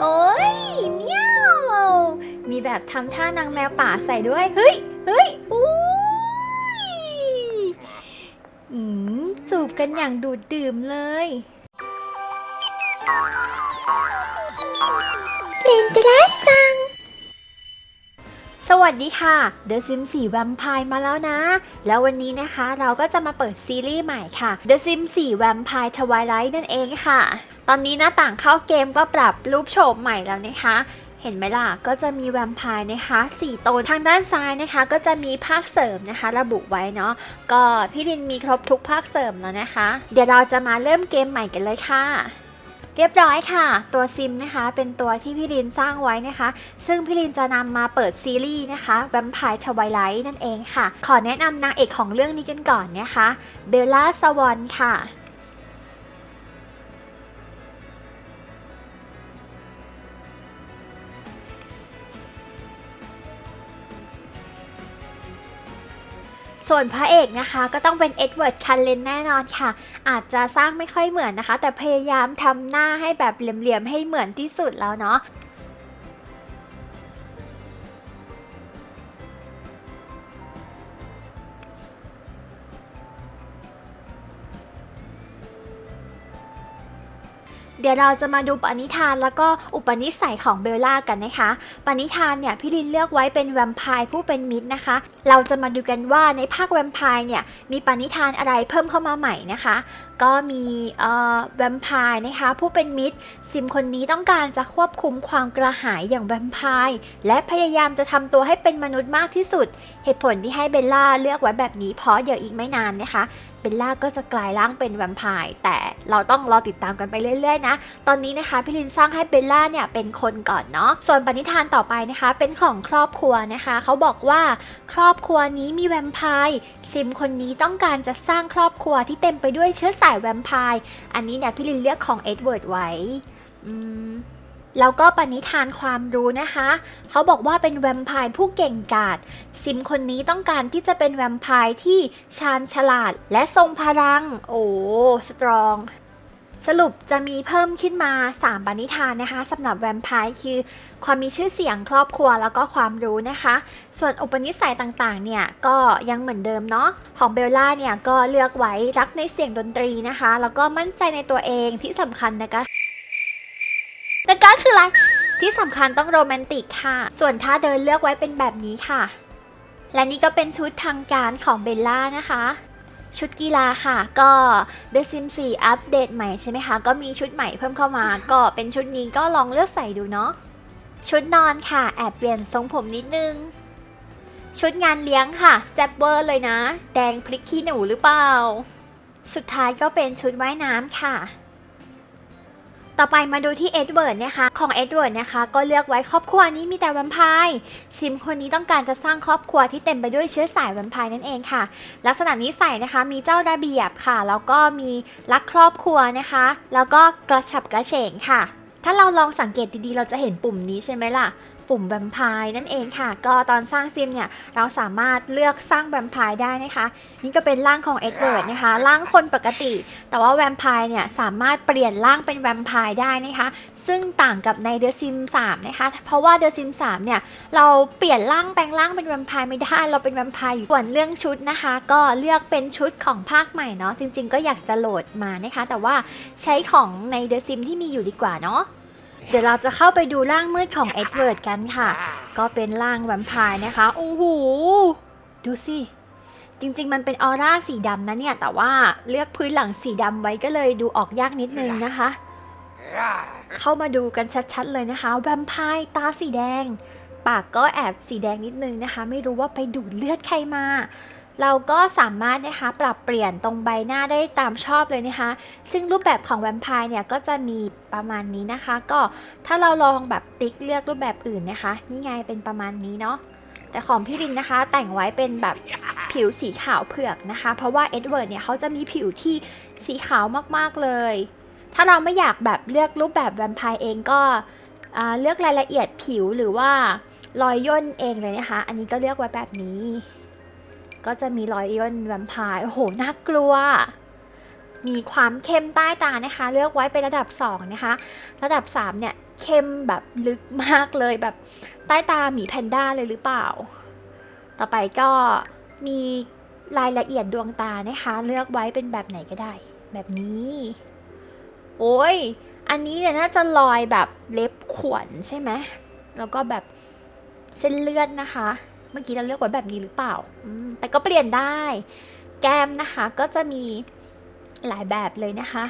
โอ้ยเมียวมีแบบทำท่านางแมวป่าใส่ด้วย เฮ้ย เฮ้ยอุ้ยอืมจูบกันอย่างดูดดื่มเลยเลนเดลัสซัง สวัสดีค่ะ The Sims 4 Vampire มาแล้วนะ แล้ววันนี้นะคะเราก็จะมาเปิดซีรีส์ใหม่ค่ะ The Sims 4 Vampire Twilight นั่นเองค่ะ ตอนนี้หน้าต่างเข้าเกมก็ปรับรูปโฉมใหม่แล้วนะคะเห็นไหมล่ะ ก็จะมีแวมไพร์นะคะ4ตนทางด้านซ้ายนะคะ ก็จะมีภาคเสริมนะคะ ระบุไว้เนาะ ก็พี่ลินมีครบทุกภาคเสริมแล้วนะคะ เดี๋ยวเราจะมาเริ่มเกมใหม่กันเลยค่ะ เรียบร้อยค่ะ ตัวซิมนะคะ เป็นตัวที่พี่ลินสร้างไว้นะคะ ซึ่งพี่ลินจะนำมาเปิดซีรีส์นะคะ Vampire Twilight นั่นเองค่ะ ขอแนะนำนางเอกของเรื่องนี้กันก่อนนะคะ เบลล่าสวอนค่ะ ส่วนพระเอกนะคะก็ต้องเป็นเอ็ดเวิร์ดคันเลนแน่นอนค่ะ อาจจะสร้างไม่ค่อยเหมือนนะคะ แต่พยายามทำหน้าให้แบบเหลี่ยมๆให้เหมือนที่สุดแล้วเนาะ เดี๋ยวเราจะมาดูปณิธานแล้วก็อุปนิสัยของเบลล่ากันนะคะ ปณิธานเนี่ยพี่ลินเลือกไว้เป็นแวมไพร์ผู้เป็นมิตรนะคะ เราจะมาดูกันว่าในภาคแวมไพร์เนี่ยมีปณิธานอะไรเพิ่มเข้ามาใหม่นะคะ ก็มีเอ่อแวมไพร์นะคะผู้เป็นมิตร ซิมคนนี้ต้องการจะควบคุมความกระหายอย่างแวมไพร์และพยายามจะทำตัวให้เป็นมนุษย์มากที่สุด เหตุผลที่ให้เบลล่าเลือกไว้แบบนี้เพราะเดี๋ยวอีกไม่นานนะคะ ลล่าก็จะกลายร่างเป็นแวมไพร์แต่เราต้องรอติดตามกันไปเรื่อยๆนะ ตอนนี้นะคะพี่ลินสร้างให้เบลล่าเนี่ยเป็นคนก่อนเนาะ ส่วนปณิธานต่อไปนะคะเป็นของครอบครัวนะคะ เขาบอกว่าครอบครัวนี้มีแวมไพร์ซิมคนนี้ต้องการจะสร้างครอบครัวที่เต็มไปด้วยเชื้อสายแวมไพร์ อันนี้เนี่ยพี่ลินเลือกของเอ็ดเวิร์ดไว้ อืม แล้วก็ปณิธานความรู้นะคะ เขาบอกว่าเป็นแวมไพร์ผู้เก่งกาจซิมคนนี้ต้องการที่จะเป็นแวมไพร์ที่ชาญฉลาดและทรงพลัง โอ้สตรองสรุปจะมีเพิ่มขึ้นมา 3 ปณิธานนะคะสำหรับแวมไพร์คือ ความมีชื่อเสียงครอบครัวแล้วก็ความรู้นะคะ ส่วนอุปนิสัยต่างๆ เนี่ย ก็ยังเหมือนเดิมเนาะของเบลล่าเนี่ย ก็เลือกไว้รักในเสียงดนตรีนะคะ แล้วก็มั่นใจในตัวเองที่สำคัญนะคะ นะคะคืออะไร ที่สำคัญต้องโรแมนติกค่ะ ส่วนท่าเดินเลือกไว้เป็นแบบนี้ค่ะ และนี่ก็เป็นชุดทางการของเบลล่านะคะ ชุดกีฬาค่ะก็ The Sims 4อัปเดตใหม่ใช่ไหมคะ ก็มีชุดใหม่เพิ่มเข้ามา ก็เป็นชุดนี้ก็ลองเลือกใส่ดูเนาะชุดนอนค่ะ แอบเปลี่ยนทรงผมนิดนึง ชุดงานเลี้ยงค่ะแซบเวอร์เลยนะ แดงพริกขี้หนูหรือเปล่า สุดท้ายก็เป็นชุดว่ายน้ำค่ะ ต่อไปมาดูที่เอ็ดเวิร์ดนะคะ ของเอ็ดเวิร์ดนะคะ ก็เลือกไว้ครอบครัวนี้มีแต่แวมไพร์ซิมคนนี้ต้องการจะสร้างครอบครัวที่เต็มไปด้วยเชื้อสายแวมไพร์นั่นเองค่ะ ลักษณะนิสัยนะคะมีเจ้าระเบียบค่ะ แล้วก็มีรักครอบครัวนะคะ แล้วก็กระฉับกระเฉงค่ะ ถ้าเราลองสังเกตดีๆ เราจะเห็นปุ่มนี้ใช่ไหมล่ะ ปุ่มแวมไพร์นั่นเองค่ะ ก็ตอนสร้างซิมเนี่ยเราสามารถเลือกสร้างแวมไพร์ได้นะคะ นี่ก็เป็นร่างของเอ็ดเวิร์ดนะคะร่างคนปกติ แต่ว่าแวมไพร์เนี่ยสามารถเปลี่ยนร่างเป็นแวมไพร์ได้นะคะซึ่งต่างกับใน The Sim 3นะคะ เพราะว่า The Sim 3เนี่ย เราเปลี่ยนร่างแปลงร่างเป็นแวมไพร์ไม่ได้ เราเป็นแวมไพร์อยู่ส่วนเรื่องชุดนะคะ ก็เลือกเป็นชุดของภาคใหม่เนาะ จริงๆ ก็อยากจะโหลดมานะคะ แต่ว่าใช้ของใน The Sim ที่มีอยู่ดีกว่าเนาะ เดี๋ยวเราจะเข้าไปดูร่างมืดของเอ็ดเวิร์ดกันค่ะ ก็เป็นร่างแวมไพร์นะคะ โอ้โห ดูสิ จริงๆ มันเป็นออร่าสีดำนะเนี่ย แต่ว่าเลือกพื้นหลังสีดำไว้ก็เลยดูออกยากนิดนึงนะคะ เข้ามาดูกันชัดๆเลยนะคะ แวมไพร์ตาสีแดง ปากก็แอบสีแดงนิดนึงนะคะ ไม่รู้ว่าไปดูดเลือดใครมา เราก็สามารถนะคะปรับเปลี่ยนตรงใบหน้าได้ตามชอบเลยนะคะ ซึ่งรูปแบบของแวมไพร์เนี่ยก็จะมีประมาณนี้นะคะ ก็ถ้าเราลองแบบติ๊กเลือกรูปแบบอื่นนะคะ นี่ไงเป็นประมาณนี้เนาะแต่ของพี่ลินนะคะแต่งไว้เป็นแบบผิวสีขาวเผือกนะคะ เพราะว่าเอ็ดเวิร์ดเนี่ยเขาจะมีผิวที่สีขาวมากๆเลย ถ้าเราไม่อยากแบบเลือกรูปแบบแวมไพร์เองก็อ่าเลือกรายละเอียดผิวหรือว่ารอยย่นเองเลยนะคะ อันนี้ก็เลือกไว้แบบนี้ ก็จะมีรอยย่นแวมไพร์โอ้โห น่ากลัว มีความเข้มใต้ตานะคะ เลือกไว้เป็นระดับ 2 นะคะ ระดับ 3 เนี่ย เข้มแบบลึกมากเลยแบบใต้ตาหมีแพนด้าเลยหรือเปล่า ต่อไปก็มีรายละเอียดดวงตานะคะ เลือกไว้เป็นแบบไหนก็ได้ แบบนี้ โอ้ย อันนี้เนี่ยน่าจะรอยแบบเล็บขวนใช่ไหมแล้วก็แบบเส้นเลือดนะคะ มื่อกี้เราเลือกไว้แบบนี้หรือเปล่า แต่ก็เปลี่ยนได้ แก้มนะคะก็จะมีหลายแบบเลยนะคะ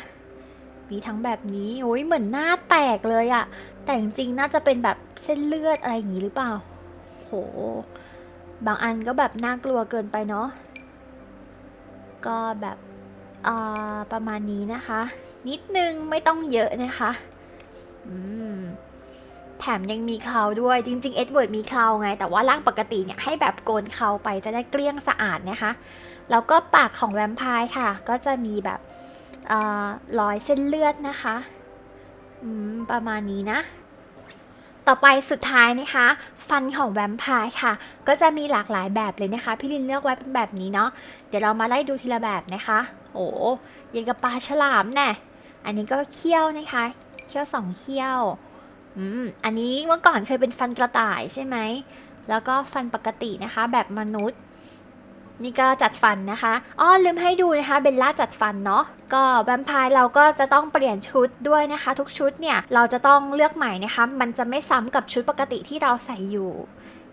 มีทั้งแบบนี้โอ้ยเหมือนหน้าแตกเลยอะแต่จริงๆน่าจะเป็นแบบเส้นเลือดอะไรอย่างนี้หรือเปล่า โห บางอันก็แบบน่ากลัวเกินไปเนาะ ก็แบบประมาณนี้นะคะ นิดนึงไม่ต้องเยอะนะคะ อืม แถมยังมีเคราด้วยจริง ๆ เอ็ดเวิร์ดมีเคราไง แต่ว่าร่างปกติเนี่ยให้แบบโกนเคราไปจะได้เกลี้ยงสะอาดนะคะ แล้วก็ปากของแวมไพร์ค่ะ ก็จะมีแบบอ่อรอยเส้นเลือดนะคะประมาณนี้นะ ต่อไปสุดท้ายนะคะ ฟันของแวมไพร์ค่ะ ก็จะมีหลากหลายแบบเลยนะคะ พี่ลินเลือกไว้เป็นแบบนี้เนาะเดี๋ยวเรามาไล่ดูทีละแบบนะคะ โอ้ยังกับปลาฉลามแน่อันนี้ก็เขี้ยวนะคะ เขี้ยวสองเขี้ยว อืม อันนี้เมื่อก่อนเคยเป็นฟันกระต่ายใช่ไหม แล้วก็ฟันปกตินะคะ แบบมนุษย์ นี่ก็จัดฟันนะคะ อ้อลืมให้ดูนะคะเบลล่าจัดฟันเนาะ ก็แวมไพร์เราก็จะต้องเปลี่ยนชุดด้วยนะคะ ทุกชุดเนี่ยเราจะต้องเลือกใหม่นะคะ มันจะไม่ซ้ำกับชุดปกติที่เราใส่อยู่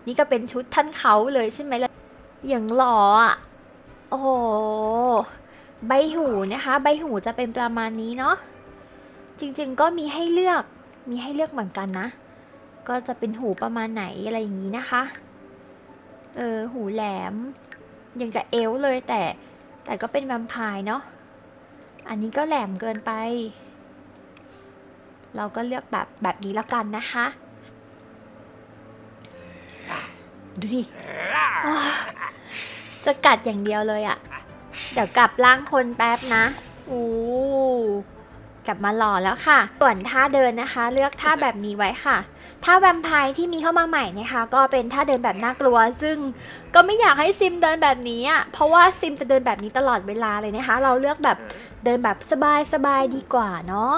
นี่ก็เป็นชุดท่านเขาเลยใช่ไหมล่ะ อย่างหล่ออะ โอ้โห ใบหูนะคะ ใบหูจะเป็นประมาณนี้เนาะ จริงๆก็มีให้เลือก มีให้เลือกเหมือนกันนะ ก็จะเป็นหูประมาณไหนอะไรอย่างนี้นะคะ เออ หูแหลม ยังกับเอลเลยแต่ แต่ก็เป็นแวมไพร์เนาะ อันนี้ก็แหลมเกินไป เราก็เลือกแบบแบบนี้แล้วกันนะคะ ดูดิ จะกัดอย่างเดียวเลยอะ่ะ เดี๋ยวกลับร่างคนแป๊บนะ อู้ กลับมาหล่อแล้วค่ะ ส่วนท่าเดินนะคะ เลือกท่าแบบนี้ไว้ค่ะท่าแวมไพร์ที่มีเข้ามาใหม่นะคะ ก็เป็นท่าเดินแบบน่ากลัว ซึ่งก็ไม่อยากให้ซิมเดินแบบนี้อะเพราะว่าซิมจะเดินแบบนี้ตลอดเวลาเลยนะคะ เราเลือกแบบเดินแบบสบายๆดีกว่าเนาะ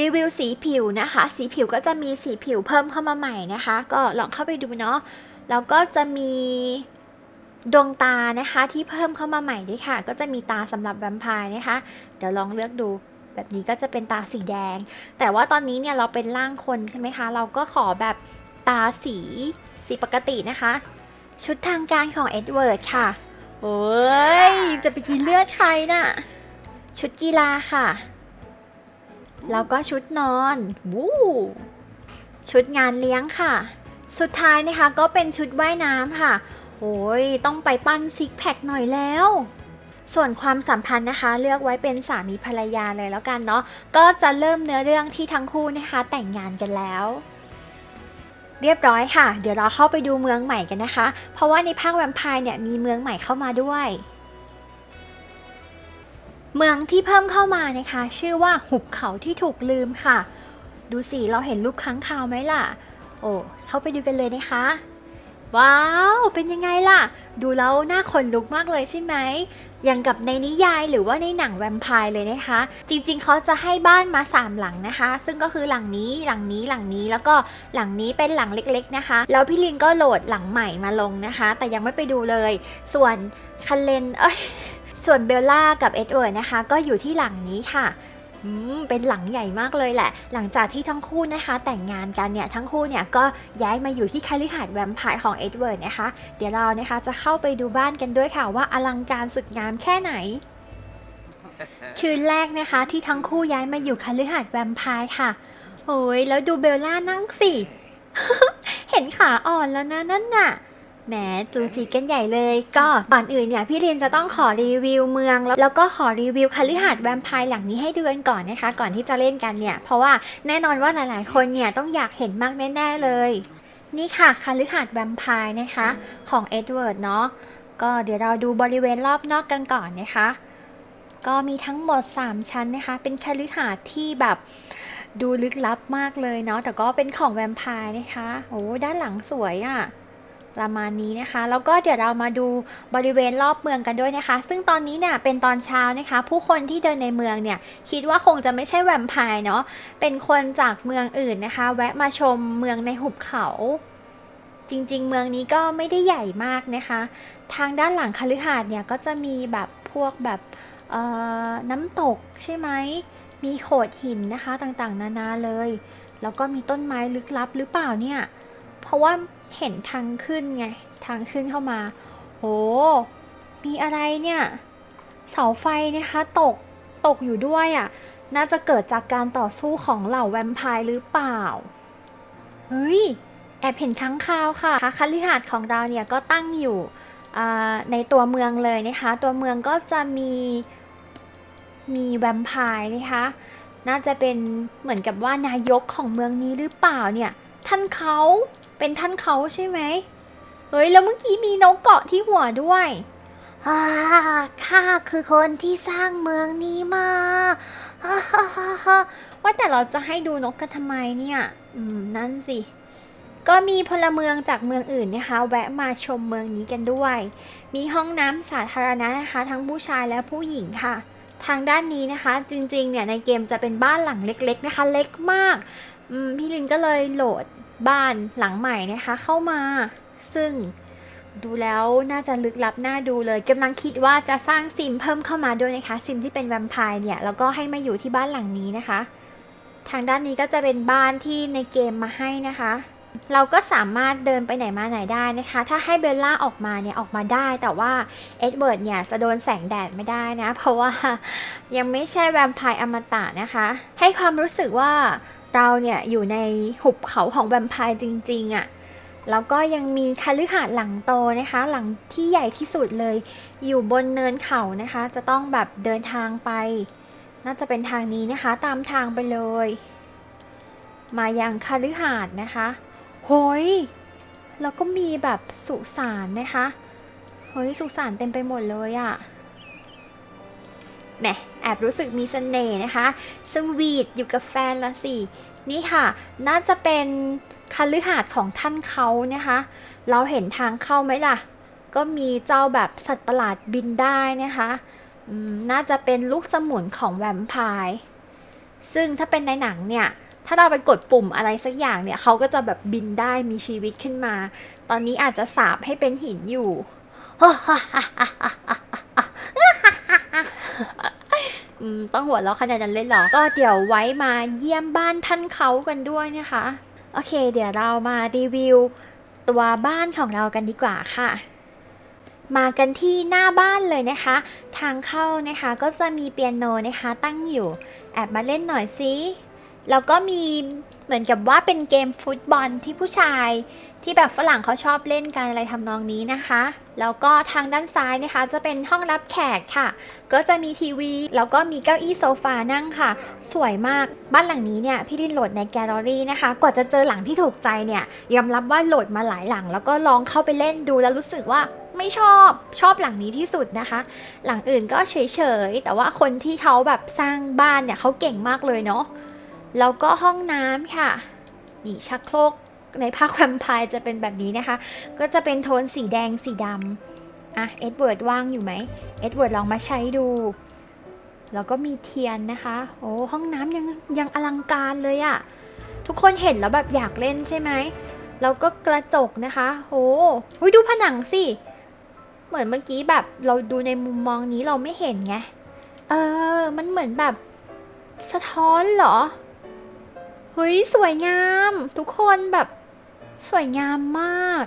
รีวิวสีผิวนะคะ สีผิวก็จะมีสีผิวเพิ่มเข้ามาใหม่นะคะ ก็ลองเข้าไปดูเนาะแล้วก็จะมีดวงตานะคะที่เพิ่มเข้ามาใหม่ด้วยค่ะ ก็จะมีตาสำหรับแวมไพร์นะคะ เดี๋ยวลองเลือกดู แบบนี้ก็จะเป็นตาสีแดง แต่ว่าตอนนี้เนี่ยเราเป็นร่างคนใช่ไหมคะ เราก็ขอแบบตาสีสีปกตินะคะ ชุดทางการของเอ็ดเวิร์ดค่ะ โอ้ย จะไปกินเลือดใครน่ะ ชุดกีฬาค่ะ แล้วก็ชุดนอนวู้ชุดงานเลี้ยงค่ะ สุดท้ายนะคะก็เป็นชุดว่ายน้ำค่ะ โอ้ย ต้องไปปั้นซิกแพคหน่อยแล้ว ส่วนความสัมพันธ์นะคะเลือกไว้เป็นสามีภรรยาเลยแล้วกันเนาะก็จะเริ่มเนื้อเรื่องที่ทั้งคู่นะคะ แต่งงานกันแล้ว เรียบร้อยค่ะ เดี๋ยวเราเข้าไปดูเมืองใหม่กันนะคะ เพราะว่าในภาคแวมไพร์เนี่ยมีเมืองใหม่เข้ามาด้วย เมืองที่เพิ่มเข้ามานะคะ ชื่อว่าหุบเขาที่ถูกลืมค่ะ ดูสิเราเห็นรูปค้างคาวไหมล่ะ โอ้เข้าไปดูกันเลยนะคะว้าว เป็นยังไงล่ะ ดูแล้วน่าขนลุกมากเลยใช่ไหม อย่างกับในนิยายหรือว่าในหนังแวมไพร์เลยนะคะ จริงๆเขาจะให้บ้านมา 3 หลังนะคะ ซึ่งก็คือหลังนี้หลังนี้หลังนี้แล้วก็หลังนี้เป็นหลังเล็กๆนะคะ แล้วพี่ลินก็โหลดหลังใหม่มาลงนะคะ แต่ยังไม่ไปดูเลย ส่วนคันเลนเอ้ยส่วนเบลล่ากับเอ็ดเวิร์ดนะคะ ก็อยู่ที่หลังนี้ค่ะ อืมเป็นหลังใหญ่มากเลยแหละ หลังจากที่ทั้งคู่นะคะ แต่งงานกันเนี่ยทั้งคู่เนี่ยก็ย้ายมาอยู่ที่คาลิหาดแวมไพร์ของเอ็ดเวิร์ดนะคะ เดี๋ยวเรานะคะจะเข้าไปดูบ้านกันด้วยค่ะว่าอลังการสุดงามแค่ไหนคืนแรกนะคะที่ทั้งคู่ย้ายมาอยู่คาลิหาดแวมไพร์ค่ะ โอ้ยแล้วดูเบลล่านั่งสิ เห็นขาอ่อนแล้วนะนั่นน่ะ แหมจูจีกันใหญ่เลย ก็ก่อนอื่นเนี่ยพี่เรียนจะต้องขอรีวิวเมือง แล้วแล้วก็ขอรีวิวคาลิหาดแวมไพร์หลังนี้ให้ดูกันก่อนนะคะ ก่อนที่จะเล่นกันเนี่ยเพราะว่าแน่นอนว่าหลายๆ คนเนี่ยต้องอยากเห็นมากแน่ๆเลย นี่ค่ะคาลิหาดแวมไพร์นะคะของเอ็ดเวิร์ดเนาะก็เดี๋ยวเราดูบริเวณรอบนอกกันก่อนนะคะ ก็มีทั้งหมด 3 ชั้นนะคะ เป็นคาลิหาดที่แบบดูลึกลับมากเลยเนาะแต่ก็เป็นของแวมไพร์นะคะโอ้ด้านหลังสวยอะ่ะ ประมาณนี้นะคะ แล้วก็เดี๋ยวเรามาดูบริเวณรอบเมืองกันด้วยนะคะ ซึ่งตอนนี้เนี่ยเป็นตอนเช้านะคะ ผู้คนที่เดินในเมืองเนี่ยคิดว่าคงจะไม่ใช่แวมไพร์เนาะเป็นคนจากเมืองอื่นนะคะ แวะมาชมเมืองในหุบเขาจริงๆ เมืองนี้ก็ไม่ได้ใหญ่มากนะคะ ทางด้านหลังคฤหาสน์เนี่ยก็จะมีแบบพวกแบบน้ำตกใช่ไหม มีโขดหินนะคะต่างๆ นานาเลย แล้วก็มีต้นไม้ลึกลับหรือเปล่าเนี่ย เพราะว่า เห็นทางขึ้นไง ทางขึ้นเข้ามา โห มีอะไรเนี่ย เสาไฟนะคะตก ตกอยู่ด้วยอะ่ะ น่าจะเกิดจากการต่อสู้ของเหล่าแวมไพร์หรือเปล่า เฮ้ย แอบเห็นค้างคาวค่ะคฤหาสน์ของเราเนี่ยก็ตั้งอยู่ในตัวเมืองเลยนะคะ ตัวเมืองก็จะมีมีแวมไพร์นะคะ น่าจะเป็นเหมือนกับว่านายกของเมืองนี้หรือเปล่าเนี่ย ท่านเขา เป็นท่านเขาใช่ไหมเฮ้ยแล้วเมื่อกี้มีนกเกาะที่หัวด้วยอ่าข้าคือคนที่สร้างเมืองนี้มาฮ่าฮ่าฮ่าฮ่าว่าแต่เราจะให้ดูนกกันทำไมเนี่ย อืม นั่นสิ ก็มีพลเมืองจากเมืองอื่นนะคะ แวะมาชมเมืองนี้กันด้วย มีห้องน้ำสาธารณะนะคะ ทั้งผู้ชายและผู้หญิงค่ะ ทางด้านนี้นะคะ จริงๆ เนี่ยในเกมจะเป็นบ้านหลังเล็ก ๆ นะคะ เล็กมาก อืม พี่ลินก็เลยโหลด บ้านหลังใหม่นะคะเข้ามา ซึ่งดูแล้วน่าจะลึกลับน่าดูเลยกำลังคิดว่าจะสร้างซิมเพิ่มเข้ามาด้วยนะคะ ซิมที่เป็นแวมไพร์เนี่ยแล้วก็ให้มาอยู่ที่บ้านหลังนี้นะคะ ทางด้านนี้ก็จะเป็นบ้านที่ในเกมมาให้นะคะ เราก็สามารถเดินไปไหนมาไหนได้นะคะ ถ้าให้เบลล่าออกมาเนี่ยออกมาได้แต่ว่าเอ็ดเวิร์ดเนี่ยจะโดนแสงแดดไม่ได้นะ เพราะว่ายังไม่ใช่แวมไพร์อมตะนะคะ ให้ความรู้สึกว่า เราเนี่ยอยู่ในหุบเขาของแวมไพร์จริงๆอะ่ะ แล้วก็ยังมีคฤหาสน์หลังโตนะคะ หลังที่ใหญ่ที่สุดเลย อยู่บนเนินเขานะคะ จะต้องแบบเดินทางไป น่าจะเป็นทางนี้นะคะ ตามทางไปเลย มายังคฤหาสน์นะคะ โหย แล้วก็มีแบบสุสานนะคะ เฮ้ยสุสานเต็มไปหมดเลยอะ แหมแอบรู้สึกมีเสน่ห์นะคะ สวีทอยู่กับแฟนละสิ นี่ค่ะ น่าจะเป็นคฤหาสน์ของท่านเขานะคะ เราเห็นทางเข้าไหมล่ะ ก็มีเจ้าแบบสัตว์ประหลาดบินได้นะคะน่าจะเป็นลูกสมุนของแวมไพร์ ซึ่งถ้าเป็นในหนังเนี่ย ถ้าเราไปกดปุ่มอะไรสักอย่างเนี่ย เขาก็จะแบบบินได้มีชีวิตขึ้นมา ตอนนี้อาจจะสาบให้เป็นหินอยู่ ต้องหัวเราะขนาดนั้นเลยเหรอ ก็เดี๋ยวไว้มาเยี่ยมบ้านท่านเขากันด้วยนะคะ โอเค เดี๋ยวเรามารีวิวตัวบ้านของเรากันดีกว่าค่ะ มากันที่หน้าบ้านเลยนะคะ ทางเข้านะคะก็จะมีเปียโนนะคะ ตั้งอยู่ แอบมาเล่นหน่อยสิ แล้วก็มีเหมือนกับว่าเป็นเกมฟุตบอลที่ผู้ชายที่แบบฝรั่งเขาชอบเล่นกันอะไรทำนองนี้นะคะ แล้วก็ทางด้านซ้ายนะคะ จะเป็นห้องรับแขกค่ะ ก็จะมีทีวี แล้วก็มีเก้าอี้โซฟานั่งค่ะ สวยมากบ้านหลังนี้เนี่ยพี่ดินโหลดในแกลเลอรี่นะคะกว่าจะเจอหลังที่ถูกใจเนี่ยยอมรับว่าโหลดมาหลายหลัง แล้วก็ลองเข้าไปเล่นดูแล้วรู้สึกว่าไม่ชอบชอบหลังนี้ที่สุดนะคะ หลังอื่นก็เฉยๆแต่ว่าคนที่เขาแบบสร้างบ้านเนี่ยเขาเก่งมากเลยเนาะ แล้วก็ห้องน้ำค่ะ นี่ชักโครกในภาคแวมไพร์จะเป็นแบบนี้นะคะ ก็จะเป็นโทนสีแดงสีดำอะเอ็ดเวิร์ดว่างอยู่ไหมเอ็ดเวิร์ดลองมาใช้ดู แล้วก็มีเทียนนะคะโอ้ห้องน้ำยังยังอลังการเลยอะทุกคนเห็นแล้วแบบอยากเล่นใช่ไหมแล้วก็กระจกนะคะโอ้โหดูผนังสิ เหมือนเมื่อกี้แบบเราดูในมุมมองนี้เราไม่เห็นไง เออ มันเหมือนแบบสะท้อนเหรอ เฮ้ยสวยงาม ทุกคนแบบสวยงามมาก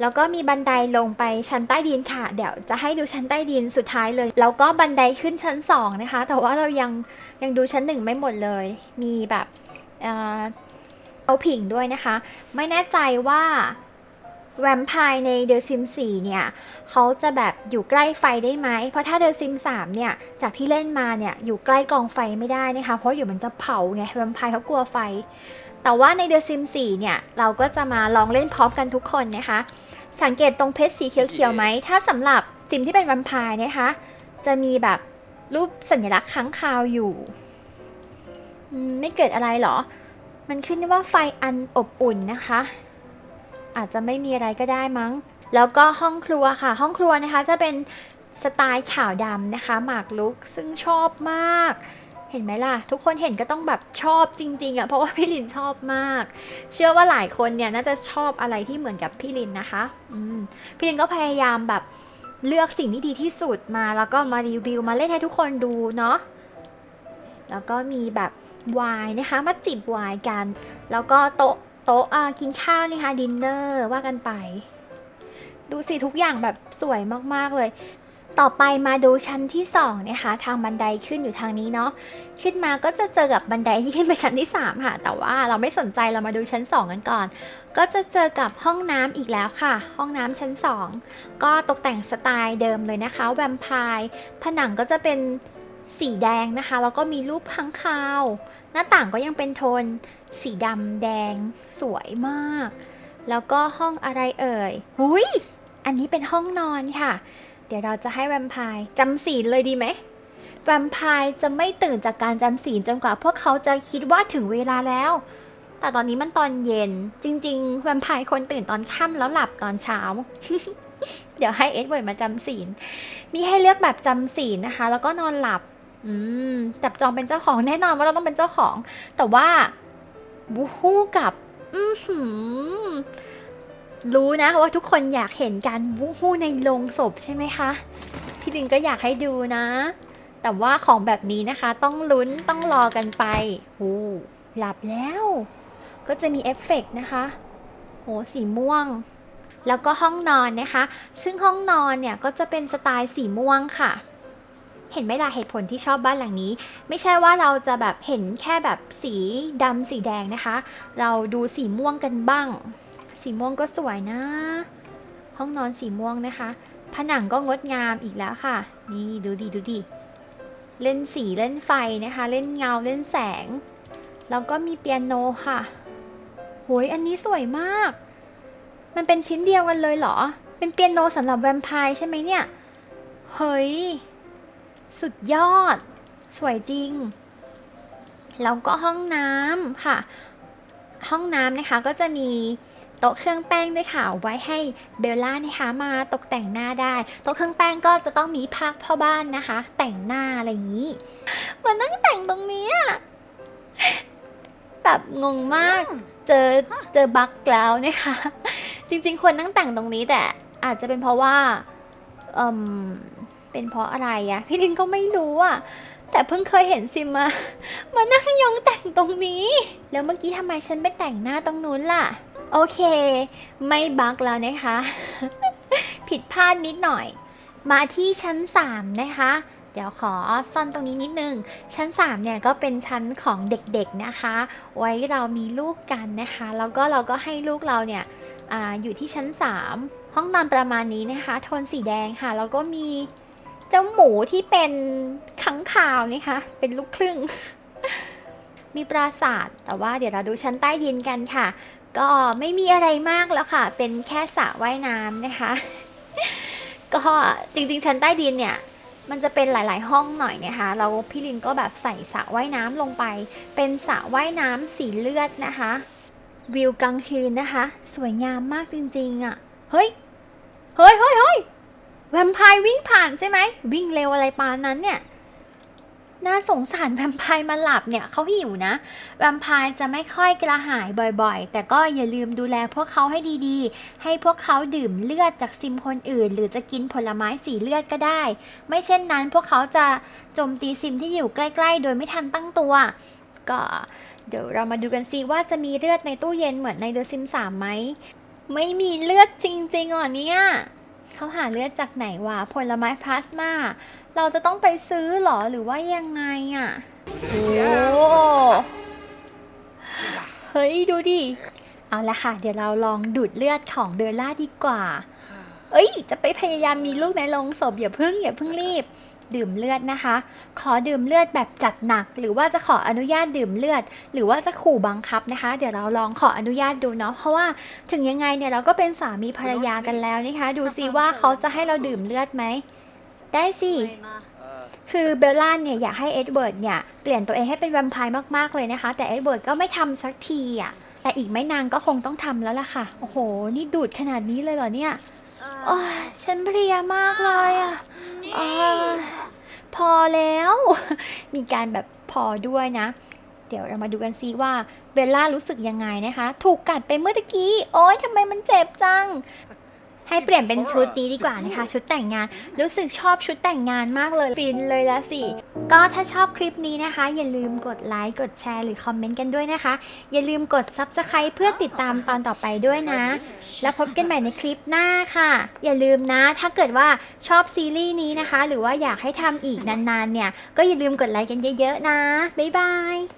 แล้วก็มีบันไดลงไปชั้นใต้ดินค่ะ เดี๋ยวจะให้ดูชั้นใต้ดินสุดท้ายเลย แล้วก็บันไดขึ้นชั้นสองนะคะ แต่ว่าเรายังยังดูชั้นหนึ่งไม่หมดเลย มีแบบเอ่อเอาผิงด้วยนะคะ ไม่แน่ใจว่า แวมไพร์ใน The Sims 4 เนี่ยเขาจะแบบอยู่ใกล้ไฟได้ไหม เพราะถ้า The Sims 3 เนี่ย จากที่เล่นมาเนี่ย อยู่ใกล้กองไฟไม่ได้นะคะ เพราะอยู่มันจะเผาไง แวมไพร์เขากลัวไฟ แต่ว่าใน The Sims 4 เนี่ย เราก็จะมาลองเล่นพร้อมกันทุกคนนะคะ สังเกตตรงเพชรสีเขียวๆไหม ถ้าสำหรับซิมที่เป็นแวมไพร์นะคะ จะมีแบบรูปสัญลักษณ์ค้างคาวอยู่ ไม่เกิดอะไรหรอ มันขึ้นว่าไฟอันอบอุ่นนะคะ อาจจะไม่มีอะไรก็ได้มั้ง แล้วก็ห้องครัวค่ะ ห้องครัวนะคะจะเป็นสไตล์ขาวดำนะคะ หมากลุกซึ่งชอบมาก เห็นไหมล่ะ ทุกคนเห็นก็ต้องแบบชอบจริงๆอะ่ะเพราะว่าพี่ลินชอบมาก เชื่อว่าหลายคนเนี่ยน่าจะชอบอะไรที่เหมือนกับพี่ลินนะคะอืมพี่ลินก็พยายามแบบเลือกสิ่งที่ดีที่สุดมาแล้วก็มารีวิวมาเล่นให้ทุกคนดูเนาะแล้วก็มีแบบวน์นะคะมาจิบวน์กัน แล้วก็โต๊ะ โต๊ะกินข้าวนี่ค่ะดินเนอร์ว่ากันไป ดูสิทุกอย่างแบบสวยมากๆเลย ต่อไปมาดูชั้นที่2นะคะทางบันไดขึ้นอยู่ทางนี้เนาะขึ้นมาก็จะเจอกับบันไดที่ขึ้นไปชั้นที่3ค่ะแต่ว่าเราไม่สนใจเรามาดูชั้น 2 กันก่อน ก็จะเจอกับห้องน้ำอีกแล้วค่ะ ห้องน้ำชั้น 2 ก็ตกแต่งสไตล์เดิมเลยนะคะแวมไพร์ผนังก็จะเป็นสีแดงนะคะแล้วก็มีรูปค้างคาว หน้าต่างก็ยังเป็นโทน สีดำแดงสวยมาก แล้วก็ห้องอะไรเอ่ยหุยอันนี้เป็นห้องนอนค่ะ เดี๋ยวเราจะให้แวมไพร์จำศีลเลยดีไหมแวมไพร์จะไม่ตื่นจากการจำศีลจนกว่าพวกเขาจะคิดว่าถึงเวลาแล้ว แต่ตอนนี้มันตอนเย็น จริง ๆ แวมไพร์คนตื่นตอนค่ำแล้วหลับตอนเช้า เดี๋ยวให้เอ็ดเวิร์ดมาจำศีล มีให้เลือกแบบจำศีลนะคะ แล้วก็นอนหลับ อืม จับจองเป็นเจ้าของแน่นอนว่าเราต้องเป็นเจ้าของ แต่ว่า บูฮู้กับ อืรู้นะว่าทุกคนอยากเห็นการวูฮู้ในโรงศพใช่ไหมคะ พี่ลินก็อยากให้ดูนะ แต่ว่าของแบบนี้นะคะ ต้องลุ้นต้องรอกันไปหูหลับแล้ว ก็จะมีเอฟเฟกต์นะคะโหสีม่วง แล้วก็ห้องนอนนะคะ ซึ่งห้องนอนเนี่ยก็จะเป็นสไตล์สีม่วงค่ะ เห็นไหมล่ะเหตุผลที่ชอบบ้านหลังนี้ ไม่ใช่ว่าเราจะแบบเห็นแค่แบบสีดำสีแดงนะคะ เราดูสีม่วงกันบ้าง สีม่วงก็สวยนะ ห้องนอนสีม่วงนะคะ ผนังก็งดงามอีกแล้วค่ะ นี่ดูดีดูดีเล่นสีเล่นไฟนะคะ เล่นเงาเล่นแสง แล้วก็มีเปียโนค่ะโหยอันนี้สวยมาก มันเป็นชิ้นเดียวกันเลยเหรอ เป็นเปียโนสำหรับแวมไพร์ใช่ไหมเนี่ย เฮ้ย สุดยอด สวยจริง แล้วก็ห้องน้ำค่ะ ห้องน้ำนะคะก็จะมีโต๊ะเครื่องแป้งด้วยค่ะไว้ให้เบลล่านะคะมาตกแต่งหน้าได้ โต๊ะเครื่องแป้งก็จะต้องมีภาคพ่อบ้านนะคะ แต่งหน้าอะไรอย่างนี้มานั่งแต่งตรงนี้อะแบบงงมาก เจอเจอบั๊กแล้วนะคะ จริงๆควรนั่งแต่งตรงนี้แต่อาจจะเป็นเพราะว่าเอม เป็นเพราะอะไรอะพี่ลินก็ไม่รู้อะแต่เพิ่งเคยเห็นซิมมา มานั่งยองแต่งตรงนี้ แล้วเมื่อกี้ทำไมฉันไปแต่งหน้าตรงนู้นล่ะ โอเค ไม่บักแล้วนะคะ ผิดพลาดนิดหน่อย มาที่ชั้น 3 นะคะ เดี๋ยวขอซ่อนตรงนี้นิดนึง ชั้น 3 เนี่ยก็เป็นชั้นของเด็กๆนะคะ ไว้เรามีลูกกันนะคะ แล้วก็เราก็ให้ลูกเราเนี่ยออยู่ที่ชั้น 3 ห้องนอนประมาณนี้นะคะ โทนสีแดงค่ะ แล้วก็มี เจ้าหมูที่เป็นขังข่าวนะคะเป็นลูกครึ่ง มีปราสาท แต่ว่าเดี๋ยวเราดูชั้นใต้ดินกันค่ะ ก็ไม่มีอะไรมากแล้วค่ะ เป็นแค่สระว่ายน้ำนะคะ ก็จริงๆ ชั้นใต้ดินเนี่ยมันจะเป็นหลาย ๆ ห้องหน่อยนะคะเราพี่ลินก็แบบใส่สระว่ายน้ำลงไป เป็นสระว่ายน้ำสีเลือดนะคะ วิวกลางคืนนะคะ สวยงามมากจริง ๆอะ่ะ เฮ้ย เฮ้ยเฮ้ยเฮ้ย แวมไพร์วิ่งผ่านใช่ไหม วิ่งเร็วอะไรปานนั้นเนี่ย น่าสงสารแวมไพร์มาหลับเนี่ยเขาหิวนะ แวมไพร์จะไม่ค่อยกระหายบ่อยๆ แต่ก็อย่าลืมดูแลพวกเขาให้ดีๆ ให้พวกเขาดื่มเลือดจากซิมคนอื่น หรือจะกินผลไม้สีเลือดก็ได้ ไม่เช่นนั้นพวกเขาจะโจมตีซิมที่อยู่ใกล้ๆ โดยไม่ทันตั้งตัว ก็เดี๋ยวเรามาดูกันซิว่าจะมีเลือดในตู้เย็นเหมือนในเดอะซิมสามไหม ไม่มีเลือดจริงๆอะเนี่ย เขาหาเลือดจากไหนวะผลไม้พลาสมา เราจะต้องไปซื้อหรอหรือว่ายังไงอะโอ้เฮ้ยดูดิ เอาละค่ะ เดี๋ยวเราลองดูดเลือดของเดลล่าดีกว่า เอ้ย จะไปพยายามมีลูกในโรงศพอย่าเพิ่งอย่าเพิ่งรีบ ดื่มเลือดนะคะ ขอดื่มเลือดแบบจัดหนัก หรือว่าจะขออนุญาตดื่มเลือด หรือว่าจะขู่บังคับนะคะ เดี๋ยวเราลองขออนุญาตดูเนาะเพราะว่าถึงยังไงเนี่ยเราก็เป็นสามีภรรยากันแล้วนะคะ ดูซิว่าเขาจะให้เราดื่มเลือดไหมได้สิคือเบลล่าเนี่ยอยากให้เอ็ดเวิร์ดเนี่ยเปลี่ยนตัวเองให้เป็นแวมไพร์มากๆเลยนะคะ แต่เอ็ดเวิร์ดก็ไม่ทำสักทีอะแต่อีกไม่นานก็คงต้องทำแล้วล่ะค่ะ โอ้โห นี่ดูดขนาดนี้เลยเหรอเนี่ย โอ้ยฉันเพลียมากเลยอะอ้ยพอแล้ว มีการแบบพอด้วยนะ เดี๋ยวเรามาดูกันซิว่าเบลล่ารู้สึกยังไงนะคะ ถูกกัดไปเมื่อตะกี้ โอ๊ยทำไมมันเจ็บจัง ให้เปลี่ยนเป็นชุดนี้ดีกว่านะคะ ชุดแต่งงาน รู้สึกชอบชุดแต่งงานมากเลยฟินเลยละสิ ก็ถ้าชอบคลิปนี้นะคะ อย่าลืมกดไลค์กดแชร์หรือคอมเมนต์กันด้วยนะคะ อย่าลืมกด Subscribe เพื่อติดตามตอนต่อไปด้วยนะ แล้วพบกันใหม่ในคลิปหน้าค่ะ อย่าลืมนะ ถ้าเกิดว่าชอบซีรีส์นี้นะคะ หรือว่าอยากให้ทำอีกนานๆเนี่ยก็อย่าลืมกดไลค์กันเยอะๆนะบ๊ายบาย